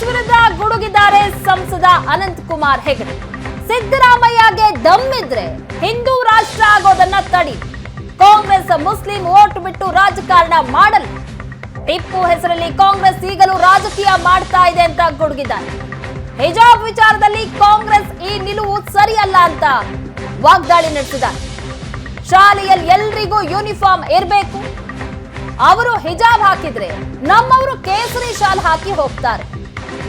ಕಾಂಗ್ರೆಸ್ ಗುಡುಗಿದ್ದಾರೆ ಸಂಸದ ಅನಂತ್ ಕುಮಾರ್ ಹೆಗಡೆ. ಸಿದ್ದರಾಮಯ್ಯಗೆ ದಮ್ಮಿದ್ರೆ ಹಿಂದೂ ರಾಷ್ಟ್ರ ಆಗೋದನ್ನ ತಡಿ. ಕಾಂಗ್ರೆಸ್ ಮುಸ್ಲಿಂ ಓಟ್ ಬಿಟ್ಟು ರಾಜಕಾರಣ ಮಾಡಲ್ಲ. ಟಿಪ್ಪು ಹೆಸರಲ್ಲಿ ಕಾಂಗ್ರೆಸ್ ಈಗಲೂ ರಾಜಕೀಯ ಮಾಡ್ತಾ ಇದೆ ಅಂತ ಗುಡುಗಿದ್ದಾರೆ. ಹಿಜಾಬ್ ವಿಚಾರದಲ್ಲಿ ಕಾಂಗ್ರೆಸ್ ಈ ನಿಲುವು ಸರಿಯಲ್ಲ ಅಂತ ವಾಗ್ದಾಳಿ ನಡೆಸಿದ್ದಾರೆ. ಶಾಲೆಯಲ್ಲಿ ಎಲ್ರಿಗೂ ಯೂನಿಫಾರ್ಮ್ ಇರಬೇಕು. ಅವರು ಹಿಜಾಬ್ ಹಾಕಿದ್ರೆ ನಮ್ಮವರು ಕೇಸರಿ ಶಾಲ್ ಹಾಕಿ ಹೋಗ್ತಾರೆ.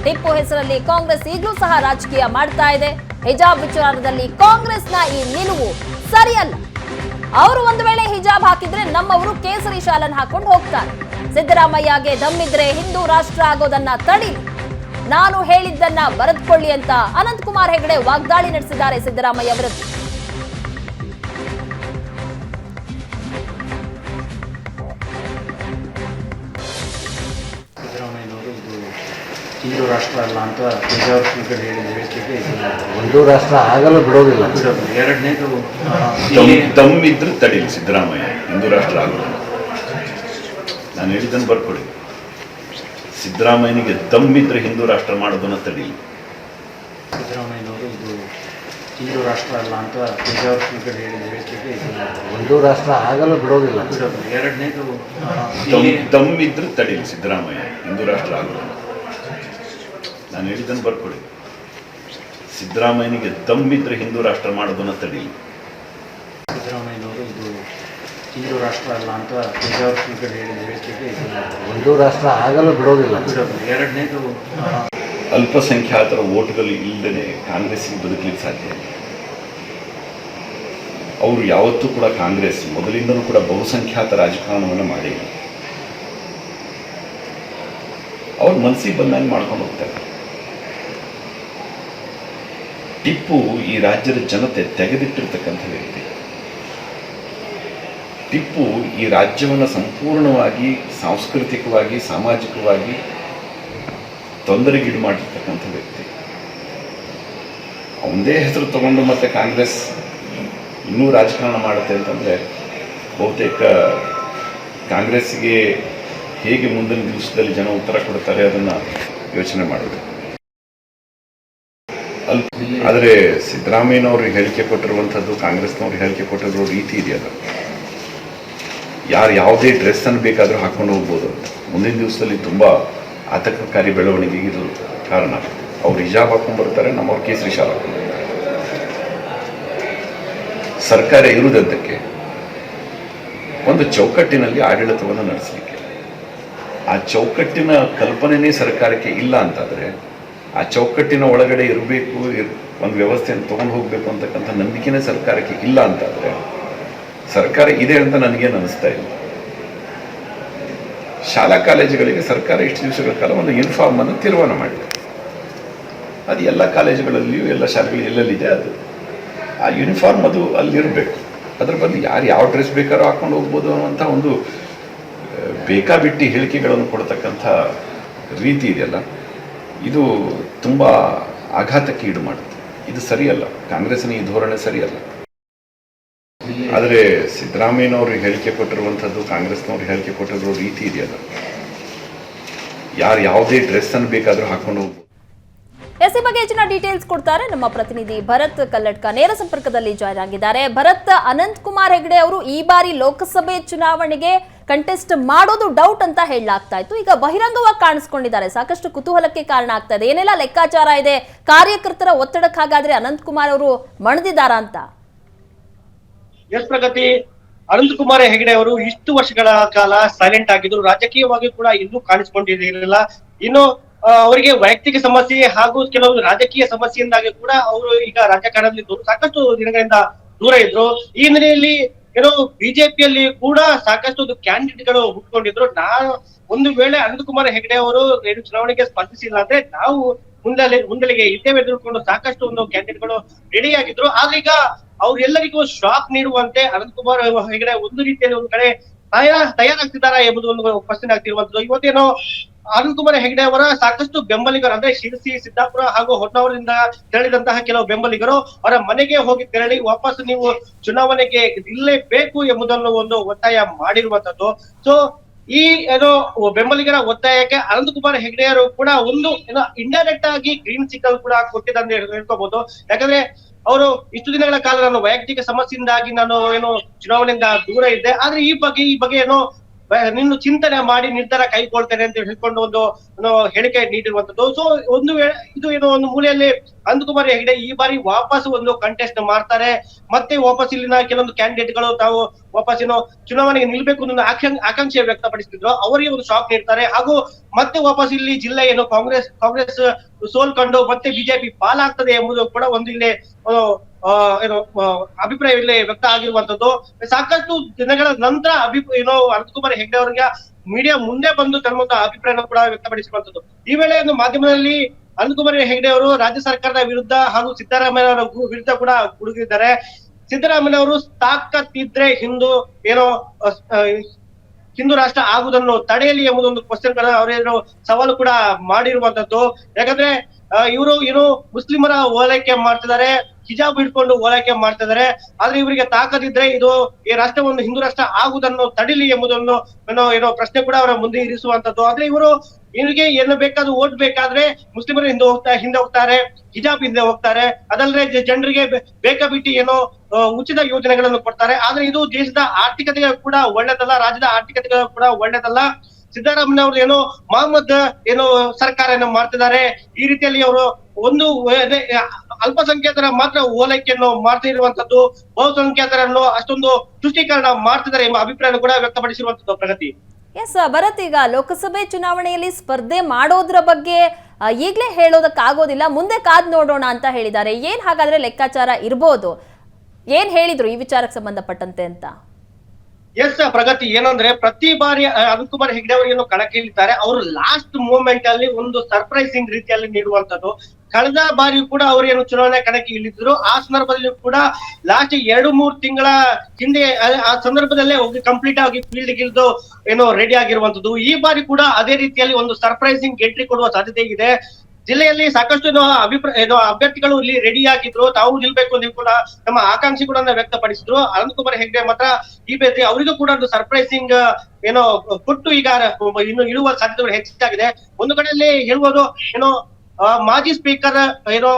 ಟಿಪ್ಪು ಹೆಸರಲ್ಲಿ ಕಾಂಗ್ರೆಸ್ ಈಗಲೂ ಸಹ ರಾಜಕೀಯ ಮಾಡ್ತಾ ಇದೆ. ಹಿಜಾಬ್ ವಿಚಾರದಲ್ಲಿ ಕಾಂಗ್ರೆಸ್ನ ಈ ನಿಲುವು ಸರಿಯಲ್ಲ. ಅವರು ಒಂದು ವೇಳೆ ಹಿಜಾಬ್ ಹಾಕಿದ್ರೆ ನಮ್ಮವರು ಕೇಸರಿ ಶಾಲನ್ ಹಾಕೊಂಡು ಹೋಗ್ತಾರೆ. ಸಿದ್ದರಾಮಯ್ಯಗೆ ದಮ್ಮಿದ್ರೆ ಹಿಂದೂ ರಾಷ್ಟ್ರ ಆಗೋದನ್ನ ತಡಿ ನಾನು ಹೇಳಿದ್ದನ್ನ ಬರೆದುಕೊಳ್ಳಿ ಅಂತ ಅನಂತಕುಮಾರ್ ಹೆಗಡೆ ವಾಗ್ದಾಳಿ ನಡೆಸಿದ್ದಾರೆ ಸಿದ್ದರಾಮಯ್ಯ ವಿರುದ್ಧ. ಹಿಂದೂ ರಾಷ್ಟ್ರ ಅಲ್ಲ ಅಂತ ಶ್ರೀಗಳು ಹೇಳಿದ ಹೇಳಿಕೆಗೆ ಇದು ಹಿಂದೂ ರಾಷ್ಟ್ರ ಆಗಲು ಬಿಡೋದಿಲ್ಲ. ಬಿಡೋದು. ಎರಡನೇದು ತಮ್ಮಿದ್ರೆ ತಡೀಲಿ ಸಿದ್ದರಾಮಯ್ಯ ಹಿಂದೂ ರಾಷ್ಟ್ರ ಆಗೋದು ನಾನು ಹೇಳಿದ್ದನ್ನು ಬರ್ಕೊಳ್ಳಿ ಸಿದ್ದರಾಮಯ್ಯನಿಗೆ ತಮ್ಮಿದ್ರೆ ಹಿಂದೂ ರಾಷ್ಟ್ರ ಮಾಡೋದನ್ನ ತಡೀಲಿ. ಸಿದ್ದರಾಮಯ್ಯನವರು ಇದು ಹಿಂದೂ ರಾಷ್ಟ್ರ ಅಲ್ಲ ಅಂತ ಶ್ರೀಗಳು ಹೇಳಿದ ಹೇಳಿಕೆಗೆ ಇದು ಹಿಂದೂ ರಾಷ್ಟ್ರ ಆಗಲು ಬಿಡೋದಿಲ್ಲ. ಬಿಡೋದು. ಎರಡನೇದು ತಮ್ಮಿದ್ರೆ ತಡೀಲಿ ಸಿದ್ದರಾಮಯ್ಯ ಹಿಂದೂ ರಾಷ್ಟ್ರ ಆಗೋದು ನಾನು ಹೇಳಿದ್ದನ್ನು ಬರ್ಕೊಡಿ. ಸಿದ್ದರಾಮಯ್ಯನಿಗೆ ತಮ್ಮಿದ್ರೆ ಹಿಂದೂ ರಾಷ್ಟ್ರ ಮಾಡೋದನ್ನು ತಡೀಲಿ ಸಿದ್ದರಾಮಯ್ಯನವರು ಇದು ಹಿಂದೂ ರಾಷ್ಟ್ರ ಅಲ್ಲ ಅಂತ ಶ್ರೀಗಳು ಹೇಳಿದ ಹೇಳಿಕೆಗೆ ಹಿಂದೂ ರಾಷ್ಟ್ರ ಆಗಲು ಬಿಡೋದಿಲ್ಲ. ಎರಡನೇದು ಅಲ್ಪಸಂಖ್ಯಾತರ ಓಟ್ಗಳು ಇಲ್ಲದೇ ಕಾಂಗ್ರೆಸ್ಸಿಗೆ ಬದುಕಲಿಕ್ಕೆ ಸಾಧ್ಯ ಇಲ್ಲ. ಅವರು ಯಾವತ್ತೂ ಕೂಡ ಕಾಂಗ್ರೆಸ್ ಮೊದಲಿಂದಲೂ ಕೂಡ ಬಹುಸಂಖ್ಯಾತ ರಾಜಕಾರಣವನ್ನು ಮಾಡಿಲ್ಲ ಅವ್ರ ಮನಸ್ಸಿಗೆ ಬಂದಂಗೆ ಮಾಡ್ಕೊಂಡು ಹೋಗ್ತಾರೆ. ಟಿಪ್ಪು ಈ ರಾಜ್ಯದ ಜನತೆ ತೆಗೆದಿಟ್ಟಿರ್ತಕ್ಕಂಥ ವ್ಯಕ್ತಿ ಟಿಪ್ಪು ಈ ರಾಜ್ಯವನ್ನು ಸಂಪೂರ್ಣವಾಗಿ ಸಾಂಸ್ಕೃತಿಕವಾಗಿ, ಸಾಮಾಜಿಕವಾಗಿ ತೊಂದರೆಗೀಡು ಮಾಡಿರ್ತಕ್ಕಂಥ ವ್ಯಕ್ತಿ. ಅವಂದೇ ಹೆಸರು ತಗೊಂಡು ಮತ್ತೆ ಕಾಂಗ್ರೆಸ್ ಇನ್ನೂ ರಾಜಕಾರಣ ಮಾಡುತ್ತೆ ಅಂತಂದರೆ ಬಹುತೇಕ ಕಾಂಗ್ರೆಸ್ಸಿಗೆ ಹೇಗೆ ಮುಂದಿನ ದಿವಸದಲ್ಲಿ ಜನ ಉತ್ತರ ಕೊಡ್ತಾರೆ ಅದನ್ನು ಯೋಚನೆ ಮಾಡಬೇಕು ಆದರೆ ಸಿದ್ದರಾಮಯ್ಯನವರು ಹೇಳಿಕೆ ಕೊಟ್ಟಿರುವಂಥದ್ದು, ಕಾಂಗ್ರೆಸ್ನವ್ರು ಹೇಳಿಕೆ ಕೊಟ್ಟಿರೋ ರೀತಿ ಇದೆಯಲ್ಲ. ಯಾರು ಯಾವುದೇ ಡ್ರೆಸ್ಸನ್ನು ಬೇಕಾದರೂ ಹಾಕ್ಕೊಂಡು ಹೋಗ್ಬೋದು ಅಂತ. ಮುಂದಿನ ದಿವಸದಲ್ಲಿ ತುಂಬ ಆತಂಕಕಾರಿ ಬೆಳವಣಿಗೆಗೆ ಇದು ಕಾರಣ. ಅವ್ರು ಹಿಜಾಬ್ ಹಾಕೊಂಡು ಬರ್ತಾರೆ, ನಮ್ಮವ್ರು ಕೇಸರಿ ಶಾಲ್ ಸರ್ಕಾರ ಇರುವುದಕ್ಕೆ ಒಂದು ಚೌಕಟ್ಟಿನಲ್ಲಿ ಆಡಳಿತವನ್ನು ನಡೆಸಲಿಕ್ಕೆ. ಆ ಚೌಕಟ್ಟಿನ ಕಲ್ಪನೆನೇ ಸರ್ಕಾರಕ್ಕೆ ಇಲ್ಲ ಅಂತಾದರೆ ಆ ಚೌಕಟ್ಟಿನ ಒಳಗಡೆ ಇರಬೇಕು ಒಂದು ವ್ಯವಸ್ಥೆಯನ್ನು ತೊಗೊಂಡು ಹೋಗಬೇಕು ಅಂತಕ್ಕಂಥ ನಂಬಿಕೆನೇ ಸರ್ಕಾರಕ್ಕೆ ಇಲ್ಲ ಅಂತಾದರೆ, ಸರ್ಕಾರ ಇದೆ ಅಂತ ನನಗೇನು ಅನಿಸ್ತಾ ಇಲ್ಲ. ಶಾಲಾ ಕಾಲೇಜುಗಳಿಗೆ ಸರ್ಕಾರ ಇಷ್ಟು ದಿವಸಗಳ ಕಾಲ ಒಂದು ಯೂನಿಫಾರ್ಮ್ ಅನ್ನು ತೀರ್ಮಾನ ಮಾಡಿದೆ. ಅದು ಎಲ್ಲ ಕಾಲೇಜುಗಳಲ್ಲಿಯೂ, ಎಲ್ಲ ಶಾಲೆಗಳು ಎಲ್ಲೆಲ್ಲಿದೆ ಅದು. ಆ ಯೂನಿಫಾರ್ಮ್ ಅದು ಅಲ್ಲಿರಬೇಕು. ಅದ್ರ ಬದಲು ಯಾರು ಯಾವ ಡ್ರೆಸ್ ಬೇಕಾದ್ರೂ ಹಾಕೊಂಡು ಹೋಗ್ಬೋದು ಅನ್ನುವಂಥ ಒಂದು ಬೇಕಾಬಿಟ್ಟಿ ಹೇಳಿಕೆಗಳನ್ನು ಕೊಡ್ತಕ್ಕಂಥ ರೀತಿ ಇದೆಯಲ್ಲ. ಇದು ತುಂಬ ಆಘಾತಕ್ಕೆ ಈಡು ಮಾಡುತ್ತೆ ಇದು ಸರಿಯಲ್ಲ. ಕಾಂಗ್ರೆಸ್ನ ಈ ಧೋರಣೆ ಸರಿಯಲ್ಲ. ಆದರೆ ಸಿದ್ದರಾಮಯ್ಯನವರು ಹೇಳಿಕೆ ಕೊಟ್ಟಿರುವಂಥದ್ದು, ಕಾಂಗ್ರೆಸ್ನವ್ರು ಹೇಳಿಕೆ ಕೊಟ್ಟಿರೋ ರೀತಿ ಇದೆಯಲ್ಲ. ಯಾರು ಯಾವುದೇ ಡ್ರೆಸ್ಸನ್ನು ಬೇಕಾದರೂ ಹಾಕೊಂಡು ಹೋಗ್ಬೋದು. ಎಸ್ ಬಗ್ಗೆ ಹೆಚ್ಚಿನ ಡೀಟೇಲ್ಸ್ ಕೊಡ್ತಾರೆ ನಮ್ಮ ಪ್ರತಿನಿಧಿ ಭರತ್ ಕಲ್ಲಡ್ಕ. ನೇರ ಸಂಪರ್ಕದಲ್ಲಿ ಜಾಯ್ನ್ ಆಗಿದ್ದಾರೆ. ಭರತ್ ಅನಂತ್ ಕುಮಾರ್ ಹೆಗಡೆ ಅವರು ಈ ಬಾರಿ ಲೋಕಸಭೆ ಚುನಾವಣೆಗೆ ಕಂಟೆಸ್ಟ್ ಮಾಡೋದು ಡೌಟ್ ಅಂತ ಹೇಳಲಾಗ್ತಾ ಇತ್ತು. ಈಗ ಬಹಿರಂಗವಾಗಿ ಕಾಣಿಸ್ಕೊಂಡಿದ್ದಾರೆ. ಸಾಕಷ್ಟು ಕುತೂಹಲಕ್ಕೆ ಕಾರಣ ಆಗ್ತಾ ಇದೆ. ಏನೆಲ್ಲ ಲೆಕ್ಕಾಚಾರ ಇದೆ? ಕಾರ್ಯಕರ್ತರ ಒತ್ತಡಕ್ಕಾಗಾದ್ರೆ ಅನಂತ್ ಕುಮಾರ್ ಅವರು ಮಣದಿದ್ದಾರಾ ಅಂತ? ಎಸ್ ಪ್ರಗತಿ. ಅನಂತಕುಮಾರ್ ಹೆಗಡೆ ಅವರು ಇಷ್ಟು ವರ್ಷಗಳ ಕಾಲ ಸೈಲೆಂಟ್ ಆಗಿದ್ರು. ರಾಜಕೀಯವಾಗಿ ಕೂಡ ಇನ್ನೂ ಕಾಣಿಸ್ಕೊಂಡಿರಲಿಲ್ಲ. ಇನ್ನು ಅವರಿಗೆ ವೈಯಕ್ತಿಕ ಸಮಸ್ಯೆ ಹಾಗೂ ಕೆಲವು ರಾಜಕೀಯ ಸಮಸ್ಯೆಯಿಂದಾಗಿ ಕೂಡ ಅವರು ಈಗ ರಾಜಕಾರಣದಲ್ಲಿ ಸಾಕಷ್ಟು ದಿನಗಳಿಂದ ದೂರ ಇದ್ರು. ಈ ಹಿನ್ನೆಲೆಯಲ್ಲಿ ಏನೋ ಬಿಜೆಪಿಯಲ್ಲಿ ಕೂಡ ಸಾಕಷ್ಟು ಕ್ಯಾಂಡಿಡೇಟ್ಗಳು ಹುಟ್ಕೊಂಡಿದ್ರು. ನಾವು ಒಂದು ವೇಳೆ ಅನಂತಕುಮಾರ್ ಹೆಗಡೆ ಅವರು ಏನು ಚುನಾವಣೆಗೆ ಸ್ಪರ್ಧಿಸಿಲ್ಲ ಅಂದ್ರೆ ನಾವು ಮುಂದಲೆ ಮುಂದಲಿಗೆ ಇದ್ದೇವೆ ಎದುರುಕೊಂಡು ಸಾಕಷ್ಟು ಒಂದು ಕ್ಯಾಂಡಿಡೇಟ್ಗಳು ರೆಡಿ ಆಗಿದ್ರು. ಆದ್ರೆ ಈಗ ಅವ್ರೆಲ್ಲರಿಗೂ ಶಾಕ್ ನೀಡುವಂತೆ ಅನಂತಕುಮಾರ್ ಹೆಗಡೆ ಒಂದು ರೀತಿಯಲ್ಲಿ ಒಂದು ಕಡೆ ತಯಾರ ತಯಾರಾಗ್ತಿದ್ದಾರಾ ಎಂಬುದು ಒಂದು ಪ್ರಶ್ನೆ ಆಗ್ತಿರುವಂತದ್ದು. ಇವತ್ತೇನೋ ಅನಂತಕುಮಾರ್ ಹೆಗ್ಡೆ ಅವರ ಸಾಕಷ್ಟು ಬೆಂಬಲಿಗರು, ಅಂದ್ರೆ ಶಿರಸಿ, ಸಿದ್ದಾಪುರ ಹಾಗೂ ಹೊನ್ನಾವರದಿಂದ ತೆರಳಿದಂತಹ ಕೆಲವು ಬೆಂಬಲಿಗರು ಅವರ ಮನೆಗೆ ಹೋಗಿ ತೆರಳಿ ವಾಪಸ್ ನೀವು ಚುನಾವಣೆಗೆ ನಿಲ್ಲಲೇಬೇಕು ಎಂಬುದನ್ನು ಒಂದು ಒತ್ತಾಯ ಮಾಡಿರುವಂತದ್ದು. ಸೊ ಈ ಏನೋ ಬೆಂಬಲಿಗರ ಒತ್ತಾಯಕ್ಕೆ ಅನಂತಕುಮಾರ್ ಹೆಗ್ಡೆಯವರು ಕೂಡ ಒಂದು ಏನೋ ಇಂಡೈರೆಕ್ಟ್ ಆಗಿ ಗ್ರೀನ್ ಸಿಗ್ನಲ್ ಕೂಡ ಕೊಟ್ಟಿದ್ದಂತ ಹೇಳ್ಕೋಬಹುದು ಯಾಕಂದ್ರೆ ಅವರು ಇಷ್ಟು ದಿನಗಳ ಕಾಲ ನಾನು ವೈಯಕ್ತಿಕ ಸಮಸ್ಯೆಯಿಂದಾಗಿ ನಾನು ಏನು ಚುನಾವಣೆಯಿಂದ ದೂರ ಇದ್ದೆ. ಆದ್ರೆ ಈ ಬಗ್ಗೆ ಈ ಬಗ್ಗೆ ಏನೋ ನಿನ್ನು ಚಿಂತನೆ ಮಾಡಿ ನಿರ್ಧಾರ ಕೈಗೊಳ್ತೇನೆ ಅಂತ ಹೇಳ್ಕೊಂಡು ಒಂದು ಹೇಳಿಕೆ ನೀಡಿರುವಂತದ್ದು ಸೊ ಒಂದು ಇದು ಏನೋ ಒಂದು ಮೂಲೆಯಲ್ಲಿ ಅನಂತಕುಮಾರ್ ಹೆಗಡೆ ಈ ಬಾರಿ ವಾಪಸ್ ಒಂದು ಕಂಟೆಸ್ಟ್ ಮಾಡ್ತಾರೆ. ಮತ್ತೆ ವಾಪಸ್ ಇಲ್ಲಿನ ಕೆಲವೊಂದು ಕ್ಯಾಂಡಿಡೇಟ್ಗಳು ತಾವು ವಾಪಸ್ ಏನೋ ಚುನಾವಣೆಗೆ ನಿಲ್ಬೇಕು ಅನ್ನೋ ಆಕಾಂಕ್ಷ ವ್ಯಕ್ತಪಡಿಸ್ತಿದ್ರು ಅವರಿಗೆ ಒಂದು ಶಾಕ್ ನೀಡ್ತಾರೆ. ಹಾಗೂ ಮತ್ತೆ ವಾಪಸ್ ಇಲ್ಲಿ ಜಿಲ್ಲೆ ಏನು ಕಾಂಗ್ರೆಸ್ ಕಾಂಗ್ರೆಸ್ ಸೋಲ್ಕೊಂಡು ಮತ್ತೆ ಬಿಜೆಪಿ ಪಾಲಾಗ್ತದೆ ಎಂಬುದು ಕೂಡ ಒಂದು ಇಲ್ಲಿ ಏನು ಅಭಿಪ್ರಾಯ ಇಲ್ಲಿ ವ್ಯಕ್ತ ಆಗಿರುವಂತದ್ದು ಸಾಕಷ್ಟು ದಿನಗಳ ನಂತರ ಅಭಿ, ಏನೋ, ಅನಂತಕುಮಾರ್ ಹೆಗ್ಡೆ ಅವರಿಗೆ ಮೀಡಿಯಾ ಮುಂದೆ ಬಂದು ತಮ್ಮ ಅಭಿಪ್ರಾಯನ ಕೂಡ ವ್ಯಕ್ತಪಡಿಸಿರುವಂತದ್ದು ಈ ವೇಳೆ ಒಂದು ಮಾಧ್ಯಮದಲ್ಲಿ ಅನಂತಕುಮಾರ್ ಹೆಗ್ಡೆ ಅವರು ರಾಜ್ಯ ಸರ್ಕಾರದ ವಿರುದ್ಧ ಹಾಗೂ ಸಿದ್ದರಾಮಯ್ಯ ಅವರ ವಿರುದ್ಧ ಕೂಡ ಗುಡುಗಿದ್ದಾರೆ. ಸಿದ್ದರಾಮಯ್ಯ ಅವರು ತಾಕತ್ತಿದ್ರೆ ಹಿಂದೂ, ಏನೋ ಹಿಂದೂ ರಾಷ್ಟ್ರ ಆಗುವುದನ್ನು ತಡೆಯಲಿ ಎಂಬುದೊಂದು ಕ್ವಶನ್ ಅವರೇನು ಸವಾಲು ಕೂಡ ಮಾಡಿರುವಂತದ್ದು ಯಾಕಂದ್ರೆ ಇವರು ಏನು ಮುಸ್ಲಿಮರ ಓಲೈಕೆ ಮಾಡ್ತಿದ್ದಾರೆ, ಹಿಜಾಬ್ ಇಟ್ಕೊಂಡು ಓಲೈಕೆ ಮಾಡ್ತಿದ್ದಾರೆ. ಆದ್ರೆ ಇವರಿಗೆ ತಾಕದಿದ್ರೆ ಇದು ಈ ರಾಷ್ಟ್ರ ಒಂದು ಹಿಂದೂ ರಾಷ್ಟ್ರ ಆಗುವುದನ್ನು ತಡಿಲಿ ಎಂಬುದನ್ನು ಏನೋ ಏನೋ ಪ್ರಶ್ನೆ ಕೂಡ ಅವರ ಮುಂದೆ ಇರಿಸುವಂತದ್ದು. ಆದ್ರೆ ಇವರು, ಇವರಿಗೆ ಏನು ಬೇಕಾದ್ರೂ ಓಟ್ ಬೇಕಾದ್ರೆ ಮುಸ್ಲಿಮರು ಹಿಂದೆ ಹೋಗ್ತಾ, ಹಿಂದೆ ಹೋಗ್ತಾರೆ, ಹಿಜಾಬ್ ಹಿಂದೆ ಹೋಗ್ತಾರೆ. ಅದಲ್ಲದೆ ಜನರಿಗೆ ಬೇಕಾ ಬೇಕಾಬಿಟ್ಟಿ ಏನೋ ಉಚಿತ ಯೋಜನೆಗಳನ್ನು ಕೊಡ್ತಾರೆ. ಆದ್ರೆ ಇದು ದೇಶದ ಆರ್ಥಿಕತೆಗೆ ಕೂಡ ಒಳ್ಳೇದಲ್ಲ, ರಾಜ್ಯದ ಆರ್ಥಿಕತೆಗೆ ಕೂಡ ಒಳ್ಳೇದಲ್ಲ. ಸಿದ್ದರಾಮಯ್ಯ ಅವರು ಏನೋ ಮಹಮ್ಮದ್ ಏನೋ ಸರ್ಕಾರ ಏನೋ ಮಾಡ್ತಿದ್ದಾರೆ, ಈ ರೀತಿಯಲ್ಲಿ ಅವರು ಒಂದು ಅಲ್ಪಸಂಖ್ಯಾತರ ಮಾತ್ರ ಓಲೈಕೆಯನ್ನು ಮಾಡ್ತಾ ಇರುವಂತದ್ದು, ಬಹುಸಂಖ್ಯಾತರನ್ನು ಅಷ್ಟೊಂದು ತುಷ್ಟೀಕರಣ ಮಾಡ್ತಿದ್ದಾರೆ ಎಂಬ ಅಭಿಪ್ರಾಯ ಕೂಡ ವ್ಯಕ್ತಪಡಿಸಿರುವಂತದ್ದು ಪ್ರಗತಿ. ಎಸ್ ಭರತ್ ಈಗ ಲೋಕಸಭೆ ಚುನಾವಣೆಯಲ್ಲಿ ಸ್ಪರ್ಧೆ ಮಾಡೋದ್ರ ಬಗ್ಗೆ ಈಗ್ಲೇ ಈಗ್ಲೇ ಹೇಳೋದಕ್ಕಾಗೋದಿಲ್ಲ. ಮುಂದೆ ಕಾದ್ ನೋಡೋಣ ಅಂತ ಹೇಳಿದ್ದಾರೆ. ಏನ್ ಹಾಗಾದ್ರೆ ಲೆಕ್ಕಾಚಾರ ಇರ್ಬೋದು? ಏನ್ ಹೇಳಿದ್ರು ಈ ವಿಚಾರಕ್ಕೆ ಸಂಬಂಧಪಟ್ಟಂತೆ ಅಂತ? ಎಸ್ ಪ್ರಗತಿ? ಏನಂದ್ರೆ ಪ್ರತಿ ಬಾರಿ ಅರುಣ್ ಅನಂತಕುಮಾರ್ ಹೆಗ್ಡೆ ಅವರು ಏನು ಕಣಕ್ಕಿಳಿತಾರೆ. ಅವರು ಲಾಸ್ಟ್ ಮೂಮೆಂಟ್ ಅಲ್ಲಿ ಒಂದು ಸರ್ಪ್ರೈಸಿಂಗ್ ರೀತಿಯಲ್ಲಿ ನೀಡುವಂತದ್ದು ಕಳೆದ ಬಾರಿ ಕೂಡ ಅವರು ಏನು ಚುನಾವಣೆ ಕಣಕ್ಕೆ ಇಳಿದ್ರು. ಆ ಸಂದರ್ಭದಲ್ಲಿ ಕೂಡ ಲಾಸ್ಟ್ ಎರಡು, ಮೂರು ತಿಂಗಳ ಹಿಂದೆ, ಆ- ಆ ಸಂದರ್ಭದಲ್ಲೇ ಹೋಗಿ ಕಂಪ್ಲೀಟ್ ಆಗಿ ಫೀಲ್ಡ್ ಗಿಲ್ದು ಏನೋ ರೆಡಿ ಆಗಿರುವಂತದ್ದು ಈ ಬಾರಿ ಕೂಡ ಅದೇ ರೀತಿಯಲ್ಲಿ ಒಂದು ಸರ್ಪ್ರೈಸಿಂಗ್ ಎಂಟ್ರಿ ಕೊಡುವ ಸಾಧ್ಯತೆ ಇದೆ. ಜಿಲ್ಲೆಯಲ್ಲಿ ಸಾಕಷ್ಟು ಇದು ಅಭಿಪ್ರಾಯ ಇದು ಅಭ್ಯರ್ಥಿಗಳು ಇಲ್ಲಿ ರೆಡಿ ಆಗಿದ್ರು. ತಾವು ನಿಲ್ಬೇಕು ನೀವು ಕೂಡ ನಮ್ಮ ಆಕಾಂಕ್ಷಿ ಕೂಡ ವ್ಯಕ್ತಪಡಿಸಿದ್ರು ಅನಂತಕುಮಾರ್ ಹೆಗ್ಡೆ ಮಾತ್ರ ಈ ಬೇರೆ ಅವರಿಗೂ ಕೂಡ ಒಂದು ಸರ್ಪ್ರೈಸಿಂಗ್ ಏನೋ ಕೊಟ್ಟು ಈಗ ಇನ್ನು ಇಳುವ ಸಾಧ್ಯತೆಗಳು ಹೆಚ್ಚಾಗಿದೆ. ಒಂದು ಕಡೆಯಲ್ಲಿ ಹೇಳುವುದು ಏನೋ ಮಾಜಿ ಸ್ಪೀಕರ್ ಏನೋ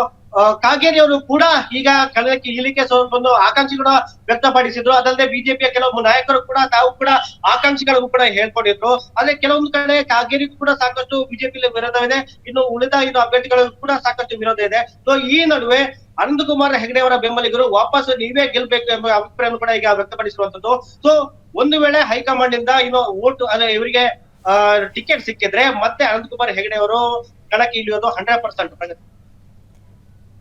ಕಾಗೇರಿ ಅವರು ಕೂಡ ಈಗ ಕಳೆದಕ್ಕೆ ಇಳಿಕೆ ಒಂದು ಆಕಾಂಕ್ಷಿ ಕೂಡ ವ್ಯಕ್ತಪಡಿಸಿದ್ರು. ಅದಲ್ಲದೆ ಬಿಜೆಪಿಯ ಕೆಲವು ನಾಯಕರು ಕೂಡ ತಾವು ಕೂಡ ಆಕಾಂಕ್ಷಿಗಳಿಗೂ ಕೂಡ ಹೇಳ್ಕೊಂಡಿದ್ರು. ಆದ್ರೆ ಕೆಲವೊಂದು ಕಡೆ ಕಾಗೇರಿ ಕೂಡ ಸಾಕಷ್ಟು ಬಿಜೆಪಿ ವಿರೋಧವಿದೆ. ಇನ್ನು ಉಳಿದ ಇನ್ನು ಅಭ್ಯರ್ಥಿಗಳಿಗೂ ಕೂಡ ಸಾಕಷ್ಟು ವಿರೋಧ ಇದೆ. ಸೊ ಈ ನಡುವೆ ಅನಂತಕುಮಾರ್ ಹೆಗಡೆ ಅವರ ಬೆಂಬಲಿಗರು ವಾಪಸ್ ನೀವೇ ಗೆಲ್ಬೇಕು ಎಂಬ ಅಭಿಪ್ರಾಯವನ್ನು ಕೂಡ ಈಗ ವ್ಯಕ್ತಪಡಿಸಿರುವಂತದ್ದು ಸೊ ಒಂದು ವೇಳೆ ಹೈಕಮಾಂಡ್ ಇಂದ ಇನ್ನು ಓಟ್ ಅಂದ್ರೆ ಇವರಿಗೆ ಟಿಕೆಟ್ ಸಿಕ್ಕಿದ್ರೆ ಮತ್ತೆ ಅನಂತಕುಮಾರ್ ಹೆಗಡೆ ಅವರು ಕಣಕ್ಕೆ ಇಳಿಯೋದು ಹಂಡ್ರೆಡ್ ಪರ್ಸೆಂಟ್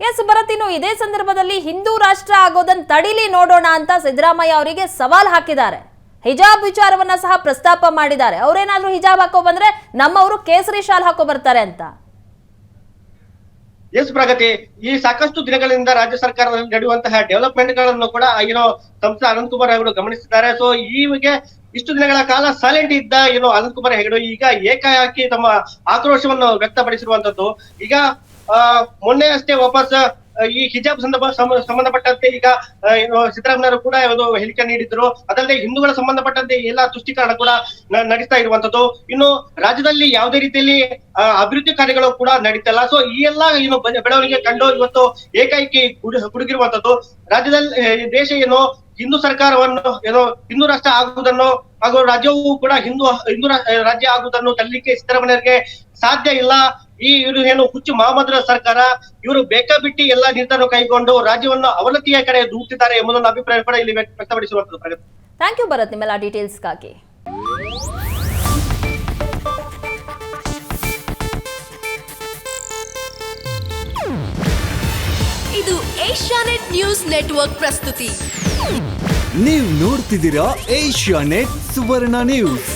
ಎಸ್, ಭರತಿನು ಇದೇ ಸಂದರ್ಭದಲ್ಲಿ ಹಿಂದೂ ರಾಷ್ಟ್ರ ಆಗೋದನ್ನ ತಡಿಲಿ ನೋಡೋಣ ಅಂತ ಸಿದ್ದರಾಮಯ್ಯ ಅವರಿಗೆ ಸವಾಲ್ ಹಾಕಿದ್ದಾರೆ. ಹಿಜಾಬ್ ವಿಚಾರವನ್ನ ಸಹ ಪ್ರಸ್ತಾಪ ಮಾಡಿದ್ದಾರೆ. ಅವರೇನಾದ್ರೂ ಹಿಜಾಬ್ ಹಾಕೋ ಬಂದ್ರೆ ನಮ್ಮವರು ಕೇಸರಿ ಶಾಲ್ ಹಾಕೋ ಬರ್ತಾರೆ ಅಂತ. ಎಸ್ ಪ್ರಗತಿ, ಈ ಸಾಕಷ್ಟು ದಿನಗಳಿಂದ ರಾಜ್ಯ ಸರ್ಕಾರದಲ್ಲಿ ನಡೆಯುವಂತಹ ಡೆವಲಪ್ಮೆಂಟ್ಗಳನ್ನು ಕೂಡ ಏನೋ ಸಂಸದ ಅನಂತಕುಮಾರ್ ಅವರು ಗಮನಿಸಿದ್ದಾರೆ. ಸೊ ಈಗೆ ಇಷ್ಟು ದಿನಗಳ ಕಾಲ ಸೈಲೆಂಟ್ ಇದ್ದ ಏನೋ ಅನಂತಕುಮಾರ್ ಹೆಗಡೆ, ಈಗ ಏಕಾಏಕಿ ತಮ್ಮ ಆಕ್ರೋಶವನ್ನು ವ್ಯಕ್ತಪಡಿಸಿರುವಂತದ್ದು. ಈಗ, ಆ, ಮೊನ್ನೆ ಅಷ್ಟೇ ವಾಪಸ್ ಈ ಹಿಜಾಬ್ ಸಂದರ್ಭ ಸಂಬಂಧಪಟ್ಟಂತೆ ಈಗ ಸಿದ್ದರಾಮಯ್ಯರು ಕೂಡ ಒಂದು ಹೇಳಿಕೆ ನೀಡಿದ್ರು. ಅದಲ್ಲದೆ ಹಿಂದೂಗಳ ಸಂಬಂಧಪಟ್ಟಂತೆ ಎಲ್ಲ ತುಷ್ಟೀಕರಣ ಕೂಡ ನಡೀತಾ ಇರುವಂತದ್ದು. ಇನ್ನು ರಾಜ್ಯದಲ್ಲಿ ಯಾವುದೇ ರೀತಿಯಲ್ಲಿ ಅಭಿವೃದ್ಧಿ ಕಾರ್ಯಗಳು ಕೂಡ ನಡೀತಲ್ಲ ಸೊ ಈ ಎಲ್ಲ ಏನು ಬೆಳವಣಿಗೆ ಕಂಡು ಇವತ್ತು ಏಕಾಏಕಿ ಗುಡು- ಗುಡುಗಿರುವಂತದ್ದು. ರಾಜ್ಯದಲ್ಲಿ ದೇಶ ಏನು ಹಿಂದೂ ಸರ್ಕಾರವನ್ನು ಏನೋ ಹಿಂದೂ ರಾಷ್ಟ್ರ ಆಗುವುದನ್ನು ಹಾಗೂ ರಾಜ್ಯವು ಕೂಡ ಹಿಂದೂ ಹಿಂದೂ ರಾಜ್ಯ ಆಗುವುದನ್ನು ತರಲಿಕ್ಕೆ ಸಿದ್ದರಾಮಯ್ಯರಿಗೆ ಸಾಧ್ಯ ಇಲ್ಲ. ಈ ಇವರು ಏನು ಹುಚ್ಚು ಮಹಮ್ಮದ್ರ ಸರ್ಕಾರ ಇವರು ಬೇಕಾಬಿಟ್ಟಿ ಎಲ್ಲಾ ನಿರ್ಧಾರ ಕೈಗೊಂಡು ರಾಜ್ಯವನ್ನು ಅವನತಿಯ ಕಡೆ ದೂಡ್ತಿದ್ದಾರೆ ಎಂಬುದನ್ನು ಅಭಿಪ್ರಾಯ ಕೂಡ ಇಲ್ಲಿ ವ್ಯಕ್ತಪಡಿಸುವಂತದ್ದು ಪ್ರಗತಿ. Thank you Bharat. ನಿಮ್ಮೆಲ್ಲ ಡೀಟೇಲ್ಸ್ಗಾಗಿ. ಇದು ಏಷ್ಯಾನೆಟ್ ನ್ಯೂಸ್ ನೆಟ್ವರ್ಕ್ ಪ್ರಸ್ತುತಿ. ನೀವು ನೋಡ್ತಿದ್ದೀರಾ ಏಷ್ಯಾ ನೆಟ್ ಸುವರ್ಣ ನ್ಯೂಸ್.